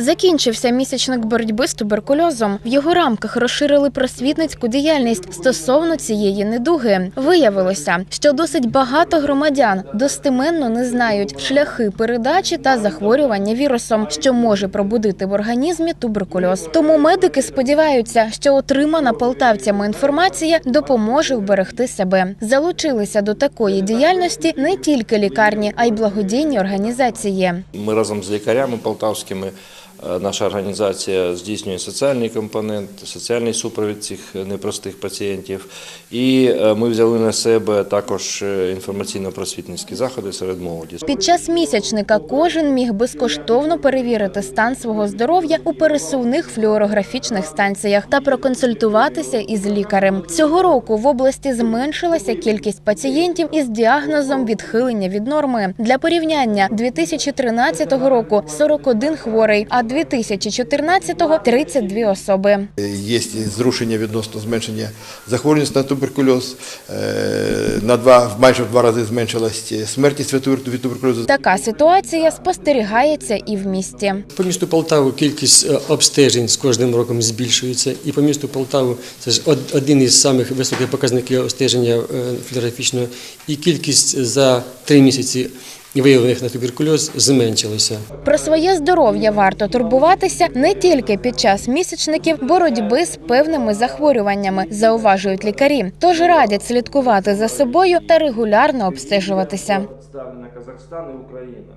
Закінчився місячник боротьби з туберкульозом. В його рамках розширили просвітницьку діяльність стосовно цієї недуги. Виявилося, що досить багато громадян достеменно не знають шляхи передачі та захворювання вірусом, що може пробудити в організмі туберкульоз. Тому медики сподіваються, що отримана полтавцями інформація допоможе вберегти себе. Залучилися до такої діяльності не тільки лікарні, а й благодійні організації. Ми разом з лікарями полтавськими, наша організація здійснює соціальний компонент, соціальний супровід цих непростих пацієнтів. І е, ми взяли на себе також е, інформаційно-просвітницькі заходи серед молоді. Під час місячника кожен міг безкоштовно перевірити стан свого здоров'я у пересувних флюорографічних станціях та проконсультуватися із лікарем. Цього року в області зменшилася кількість пацієнтів із діагнозом відхилення від норми. Для порівняння 2013 року 41 хворий, а 2014 – 32 особи. Є зрушення відносно зменшення захворюваності на туберкульоз. Е, На два, майже в два рази зменшилась смертність від туберкульозу. Така ситуація спостерігається і в місті. По місту Полтаву кількість е, обстежень з кожним роком збільшується. І по місту Полтаву це ж од- один із самих високих показників обстеження е, флюорографічного. І кількість за три місяці виявлених на туберкульоз зменшилося. Про своє здоров'я варто турбуватися не тільки під час місячників боротьби з певними захворюваннями, зауважують лікарі. Тож радять слідкувати за собою та регулярно обстежуватися. Ставлена Казахстан і Україна.